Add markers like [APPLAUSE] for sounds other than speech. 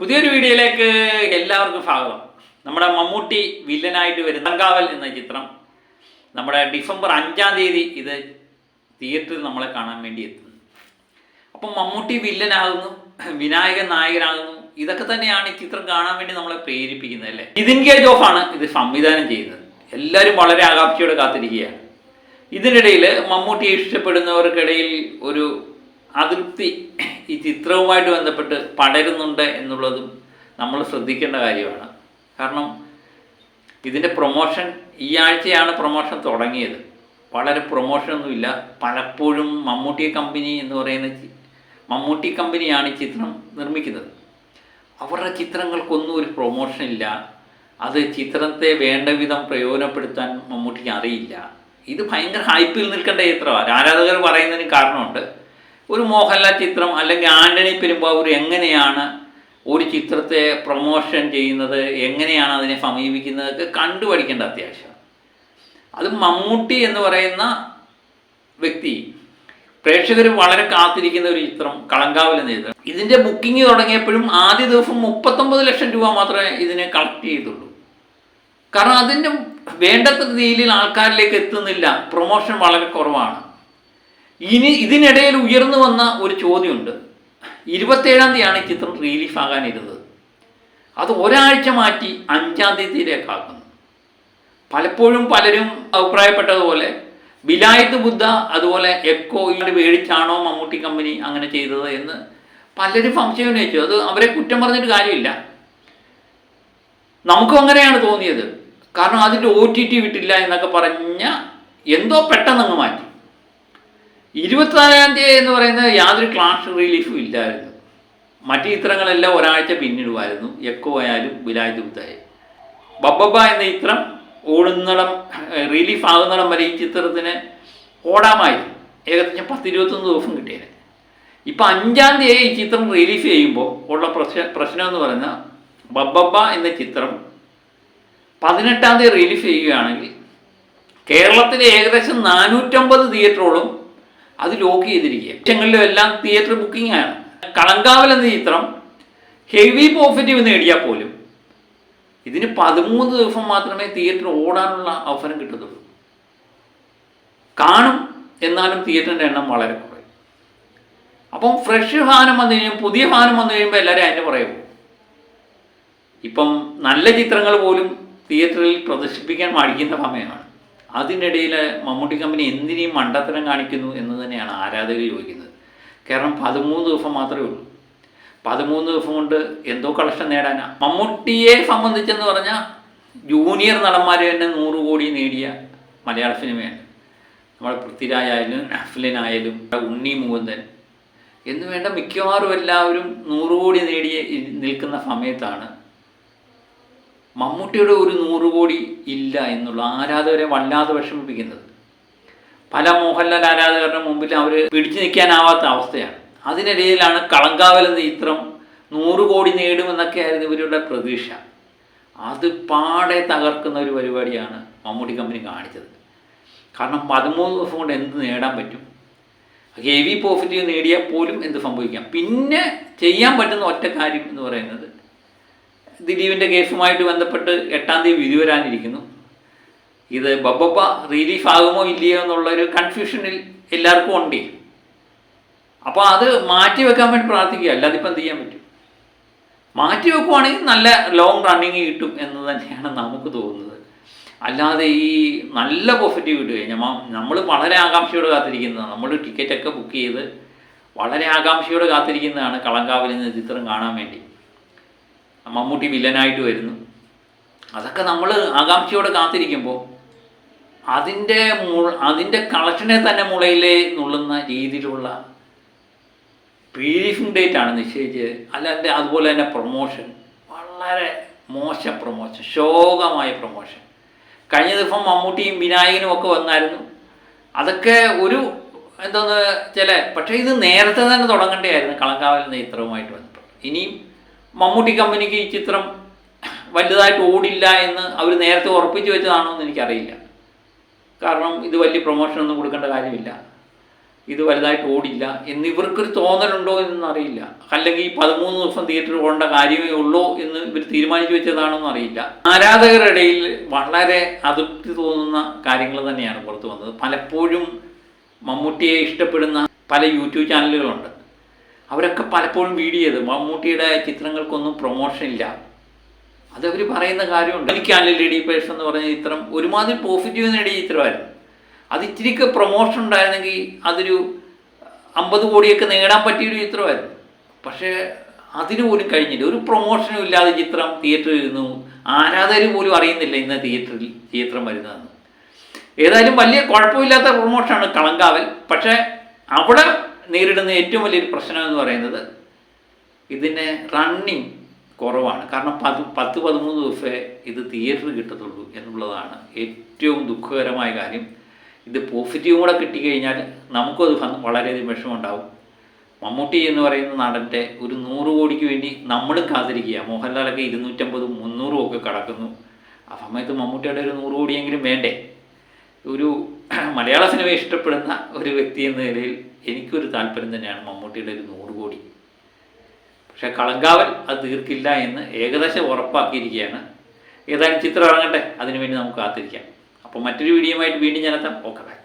പുതിയൊരു വീഡിയോയിലേക്ക് എല്ലാവർക്കും സ്വാഗതം. നമ്മുടെ മമ്മൂട്ടി വില്ലനായിട്ട് വരുന്ന തങ്കാവൽ എന്ന ചിത്രം നമ്മുടെ ഡിസംബർ അഞ്ചാം തീയതി ഇത് തിയേറ്ററിൽ നമ്മളെ കാണാൻ വേണ്ടി എത്തുന്നു. അപ്പം മമ്മൂട്ടി വില്ലനാകുന്നു വിനായകൻ നായകനാകുന്നു ഇതൊക്കെ തന്നെയാണ് ഈ ചിത്രം കാണാൻ വേണ്ടി നമ്മളെ പ്രേരിപ്പിക്കുന്നത് അല്ലേ? നിതിൻ കെ ജോഫാണ് ഇത് സംവിധാനം ചെയ്യുന്നത് എല്ലാവരും വളരെ ആകാംക്ഷയോടെ കാത്തിരിക്കുകയാണ്. ഇതിനിടയിൽ മമ്മൂട്ടിയെ ഇഷ്ടപ്പെടുന്നവർക്കിടയിൽ ഒരു അതൃപ്തി ഈ ചിത്രവുമായിട്ട് ബന്ധപ്പെട്ട് പടരുന്നുണ്ട് എന്നുള്ളതും നമ്മൾ ശ്രദ്ധിക്കേണ്ട കാര്യമാണ്. കാരണം ഇതിന്റെ പ്രൊമോഷൻ ഈ ആഴ്ചയാണ് പ്രൊമോഷൻ തുടങ്ങിയത്. വളരെ പ്രൊമോഷനൊന്നുമില്ല പലപ്പോഴും മമ്മൂട്ടി കമ്പനി എന്ന് പറയുന്ന മമ്മൂട്ടി കമ്പനിയാണ് ഈ ചിത്രം നിർമ്മിക്കുന്നത്. അവരുടെ ചിത്രങ്ങൾക്കൊന്നും ഒരു പ്രൊമോഷൻ ഇല്ല. അത് ചിത്രത്തെ വേണ്ട വിധം പ്രയോജനപ്പെടുത്താൻ മമ്മൂട്ടിക്ക് അറിയില്ല. ഇത് ഭയങ്കര ഹൈപ്പിൽ നിൽക്കേണ്ട ചിത്രമാണ്. ആരാധകർ പറയുന്നതിന് കാരണമുണ്ട്. ഒരു മോഹൻലാൽ ചിത്രം അല്ലെങ്കിൽ ആന്റണി പെരുമ്പാവൂർ എങ്ങനെയാണ് ഒരു ചിത്രത്തെ പ്രൊമോഷൻ ചെയ്യുന്നത് എങ്ങനെയാണ് അതിനെ സമീപിക്കുന്നതൊക്കെ കണ്ടുപഠിക്കേണ്ട അത്യാവശ്യം. അത് മമ്മൂട്ടി എന്ന് പറയുന്ന വ്യക്തി പ്രേക്ഷകർ വളരെ കാത്തിരിക്കുന്ന ഒരു ചിത്രം കളങ്കാവൽ എന്ന ചിത്രം ഇതിന്റെ ബുക്കിംഗ് തുടങ്ങിയപ്പോഴും ആദ്യ ദിവസം മുപ്പത്തൊമ്പത് ലക്ഷം രൂപ മാത്രമേ ഇതിനെ കളക്ട് ചെയ്തുള്ളൂ. കാരണം അതിന്റെ വേണ്ടത്ര രീതിയിൽ ആൾക്കാരിലേക്ക് എത്തുന്നില്ല. പ്രൊമോഷൻ വളരെ കുറവാണ്. ഇനി ഇതിനിടയിൽ ഉയർന്നു വന്ന ഒരു ചോദ്യമുണ്ട്. ഇരുപത്തേഴാം തീയതിയാണ് ഈ ചിത്രം റിലീഫ് ആകാനിരുന്നത് അത് ഒരാഴ്ച മാറ്റി അഞ്ചാം തീയതിയിലേക്കാക്കുന്നു. പലപ്പോഴും പലരും അഭിപ്രായപ്പെട്ടതുപോലെ ബിലായത്ത് ബുദ്ധ അതുപോലെ എക്കോ ഇങ്ങനെ മേടിച്ചാണോ മമ്മൂട്ടി കമ്പനി അങ്ങനെ ചെയ്തത് എന്ന് പലരും സംശയം ഉന്നയിച്ചു. അത് അവരെ കുറ്റം പറഞ്ഞിട്ട് കാര്യമില്ല. നമുക്കും അങ്ങനെയാണ് തോന്നിയത്. കാരണം അതിന്റെ ഒ ടി ടി വിട്ടില്ല എന്നൊക്കെ പറഞ്ഞ എന്തോ പെട്ടെന്ന് അങ്ങ് മാറ്റി. ഇരുപത്തിനാലാം തീയതി എന്ന് പറയുന്നത് യാതൊരു ക്ലാഷ് റിലീഫും ഇല്ലായിരുന്നു. മറ്റു ചിത്രങ്ങളെല്ലാം ഒരാഴ്ച പിന്നിടുമായിരുന്നു. എക്കോ ആയാലും ബിലായ് ബുദ്ധായാലും ബബ്ബബ എന്ന ചിത്രം ഓടുന്നിടം റിലീഫ് ആകുന്നിടം വരെ ഈ ചിത്രത്തിന് ഓടാമായിരുന്നു. ഏകദേശം പത്തിരുപത്തൊന്ന് ദിവസം കിട്ടിയേ ഇപ്പം അഞ്ചാം തീയതി ഈ ചിത്രം റിലീഫ് ചെയ്യുമ്പോൾ ഉള്ള പ്രശ്ന പ്രശ്നം എന്ന് പറഞ്ഞാൽ ബബ്ബബ എന്ന ചിത്രം പതിനെട്ടാം തീയതി റിലീഫ് ചെയ്യുകയാണെങ്കിൽ കേരളത്തിലെ ഏകദേശം നാനൂറ്റമ്പത് തിയേറ്ററോളം അത് ലോക്ക് ചെയ്തിരിക്കുക ലക്ഷങ്ങളിലും എല്ലാം തിയേറ്റർ ബുക്കിംഗ് ആണ്. കളങ്കാവൽ എന്ന ചിത്രം ഹെവി പോസിറ്റീവ് നേടിയാൽ പോലും ഇതിന് പതിമൂന്ന് ദിവസം മാത്രമേ തിയേറ്റർ ഓടാനുള്ള അവസരം കിട്ടത്തുള്ളൂ. കാണും എന്നാലും തിയേറ്ററിന്റെ എണ്ണം വളരെ കുറയും അപ്പം ഫ്രഷ് ഫാനം വന്നു കഴിയുമ്പോൾ പുതിയ ഫാനം വന്നു കഴിയുമ്പോൾ എല്ലാവരും അതിന്റെ പറയും ഇപ്പം നല്ല ചിത്രങ്ങൾ പോലും തിയേറ്ററിൽ പ്രദർശിപ്പിക്കാൻ മടിക്കുന്ന സമയമാണ്. അതിനിടയിൽ മമ്മൂട്ടി കമ്പനി എന്തിനേയും മണ്ടത്തരം കാണിക്കുന്നു എന്ന് തന്നെയാണ് ആരാധകർ ചോദിക്കുന്നത്. കാരണം പതിമൂന്ന് ദിവസം മാത്രമേ ഉള്ളൂ. പതിമൂന്ന് ദിവസം കൊണ്ട് എന്തോ കളക്ഷൻ നേടാനാ. മമ്മൂട്ടിയെ സംബന്ധിച്ചെന്ന് പറഞ്ഞാൽ ജൂനിയർ നടന്മാർ തന്നെ നൂറ് കോടി നേടിയ മലയാള സിനിമയാണ്. നമ്മുടെ പൃഥ്വിരായാലും നഫ്ലിനായാലും ഉണ്ണി മുകുന്ദൻ എന്ന് വേണ്ട മിക്കവാറും എല്ലാവരും നൂറ് കോടി നേടി നിൽക്കുന്ന സമയത്താണ് മമ്മൂട്ടിയുടെ ഒരു നൂറ് കോടി ഇല്ല എന്നുള്ള ആരാധകരെ വല്ലാതെ വിഷമിപ്പിക്കുന്നത്. പല മോഹൻലാൽ ആരാധകരുടെ മുമ്പിൽ അവർ പിടിച്ചു നിൽക്കാനാവാത്ത അവസ്ഥയാണ്. അതിനിടയിലാണ് കളങ്കാവൽ എന്ന ചിത്രം നൂറ് കോടി നേടുമെന്നൊക്കെ ആയിരുന്നു ഇവരുടെ പ്രതീക്ഷ. അത് പാടെ തകർക്കുന്ന ഒരു പരിപാടിയാണ് മമ്മൂട്ടി കമ്പനി കാണിച്ചത്. കാരണം പതിമൂന്ന് ദിവസം കൊണ്ട് എന്ത് നേടാൻ പറ്റും? ഹെവി പോസിറ്റീവ് നേടിയാൽ പോലും എന്ത് സംഭവിക്കാം? പിന്നെ ചെയ്യാൻ പറ്റുന്ന ഒറ്റ കാര്യം എന്ന് പറയുന്നത് ദിലീപിന്റെ കേസുമായിട്ട് ബന്ധപ്പെട്ട് എട്ടാം തീയതി വിധി വരാനിരിക്കുന്നു. ഇത് ബബ്ബപ്പ റിലീഫ് ആകുമോ ഇല്ലയോ എന്നുള്ളൊരു കൺഫ്യൂഷനിൽ എല്ലാവർക്കും ഉണ്ട്. അപ്പോൾ അത് മാറ്റി വെക്കാൻ വേണ്ടി പ്രാർത്ഥിക്കുക. അല്ലാതെ ഇപ്പം എന്ത് ചെയ്യാൻ പറ്റും? മാറ്റി വെക്കുവാണെങ്കിൽ നല്ല ലോങ് റണ്ണിങ് കിട്ടും എന്ന് തന്നെയാണ് നമുക്ക് തോന്നുന്നത്. അല്ലാതെ ഈ നല്ല പോസിറ്റീവ് കിട്ടുക കഴിഞ്ഞാൽ നമ്മൾ വളരെ ആകാംക്ഷയോടെ കാത്തിരിക്കുന്നതാണ്. നമ്മൾ ടിക്കറ്റൊക്കെ ബുക്ക് ചെയ്ത് വളരെ ആകാംക്ഷയോടെ കാത്തിരിക്കുന്നതാണ് കളങ്കാവിൽ നിന്ന് ചിത്രം കാണാൻ വേണ്ടി. മമ്മൂട്ടി വില്ലനായിട്ട് വരുന്നു. അതൊക്കെ നമ്മൾ ആകാംക്ഷയോടെ കാത്തിരിക്കുമ്പോൾ അതിന്റെ മു അതിന്റെ കളക്ഷനെ തന്നെ മുളയിലെ നുള്ളുന്ന രീതിയിലുള്ള പ്രീലിഫിംഗ് ഡേറ്റ് ആണ് നിശ്ചയിച്ച് അല്ലാതെ അതുപോലെ തന്നെ പ്രൊമോഷൻ വളരെ മോശം പ്രൊമോഷൻ ശോകമായ പ്രൊമോഷൻ കഴിഞ്ഞ ദിവസം മമ്മൂട്ടിയും വിനായകനും ഒക്കെ വന്നായിരുന്നു. അതൊക്കെ ഒരു എന്തോന്ന് ചില പക്ഷേ ഇത് നേരത്തെ തന്നെ തുടങ്ങേണ്ടതായിരുന്നു കളങ്കാവൽ നേത്രവുമായിട്ട് വന്നപ്പോൾ. ഇനിയും മമ്മൂട്ടി കമ്പനിക്ക് ഈ ചിത്രം വലുതായിട്ട് ഓടില്ല എന്ന് അവർ നേരത്തെ ഉറപ്പിച്ചു വെച്ചതാണോ എന്ന് എനിക്കറിയില്ല. കാരണം ഇത് വലിയ പ്രൊമോഷനൊന്നും കൊടുക്കേണ്ട കാര്യമില്ല. ഇത് വലുതായിട്ട് ഓടില്ല എന്ന് ഇവർക്കൊരു തോന്നലുണ്ടോ എന്നൊന്നും അറിയില്ല. അല്ലെങ്കിൽ ഈ പതിമൂന്ന് ദിവസം തിയേറ്ററിൽ പോകേണ്ട കാര്യമേ ഉള്ളൂ എന്ന് ഇവർ തീരുമാനിച്ചു വെച്ചതാണോ എന്ന് അറിയില്ല. ആരാധകരുടെ ഇടയിൽ വളരെ അതൃപ്തി തോന്നുന്ന കാര്യങ്ങൾ തന്നെയാണ് പുറത്തു വന്നത്. പലപ്പോഴും മമ്മൂട്ടിയെ ഇഷ്ടപ്പെടുന്ന പല യൂട്യൂബ് ചാനലുകളുണ്ട്. അവരൊക്കെ പലപ്പോഴും വീഡിയോ ചെയ്ത് മമ്മൂട്ടിയുടെ ചിത്രങ്ങൾക്കൊന്നും പ്രൊമോഷൻ ഇല്ല. അതവർ പറയുന്ന കാര്യമുണ്ട്. എനിക്കാണല്ലോ ലേഡി പേഴ്സ് എന്ന് പറഞ്ഞ ചിത്രം ഒരുമാതിരി പോസിറ്റീവ് നേടിയ ചിത്രമായിരുന്നു. അത് ഇച്ചിരിക്ക് പ്രൊമോഷൻ ഉണ്ടായിരുന്നെങ്കിൽ അതൊരു അമ്പത് കോടിയൊക്കെ നേടാൻ പറ്റിയൊരു ചിത്രമായിരുന്നു. പക്ഷേ അതിന് പോലും കഴിഞ്ഞില്ല. ഒരു പ്രൊമോഷനും ഇല്ലാതെ ചിത്രം തിയേറ്ററിൽ ഇരുന്നു. ആരാധകർ പോലും അറിയുന്നില്ല ഇന്ന് തിയേറ്ററിൽ ചിത്രം വരുന്നതെന്ന്. ഏതായാലും വലിയ കുഴപ്പമില്ലാത്ത പ്രൊമോഷനാണ് കളങ്കാവൽ. പക്ഷേ അവിടെ നേരിടുന്ന ഏറ്റവും വലിയൊരു പ്രശ്നം എന്ന് പറയുന്നത് ഇതിന് റണ്ണിങ് കുറവാണ്. കാരണം പത് പത്ത് പതിമൂന്ന് ദിവസമേ ഇത് തിയേറ്ററിൽ കിട്ടത്തുള്ളൂ എന്നുള്ളതാണ് ഏറ്റവും ദുഃഖകരമായ കാര്യം. ഇത് പോസിറ്റീവും കൂടെ കിട്ടിക്കഴിഞ്ഞാൽ നമുക്കത് വളരെയധികം വിഷമമുണ്ടാവും. മമ്മൂട്ടി എന്ന് പറയുന്ന നടന്റെ ഒരു നൂറ് കോടിക്ക് വേണ്ടി നമ്മളും കാത്തിരിക്കുക മോഹൻലാലൊക്കെ ഇരുന്നൂറ്റമ്പതും മുന്നൂറും ഒക്കെ കടക്കുന്നു. ആ സമയത്ത് മമ്മൂട്ടിയുടെ ഒരു നൂറ് കോടിയെങ്കിലും വേണ്ടേ? ഒരു [CLEARS THROAT] മലയാള സിനിമ ഇഷ്ടപ്പെടുന്ന ഒരു വ്യക്തി എന്ന നിലയിൽ എനിക്കൊരു താല്പര്യം തന്നെയാണ് മമ്മൂട്ടിയുടെ ഒരു നൂറ് കോടി. പക്ഷേ കളങ്കാവൽ അത് തീർക്കില്ല എന്ന് ഏകദേശം ഉറപ്പാക്കിയിരിക്കുകയാണ്. ഏതായാലും ചിത്രം ഇറങ്ങട്ടെ അതിനുവേണ്ടി നമുക്ക് കാത്തിരിക്കാം. അപ്പോൾ മറ്റൊരു വീഡിയോയുമായിട്ട് വീണ്ടും ഞാനെത്താം ഓക്കെ ബൈ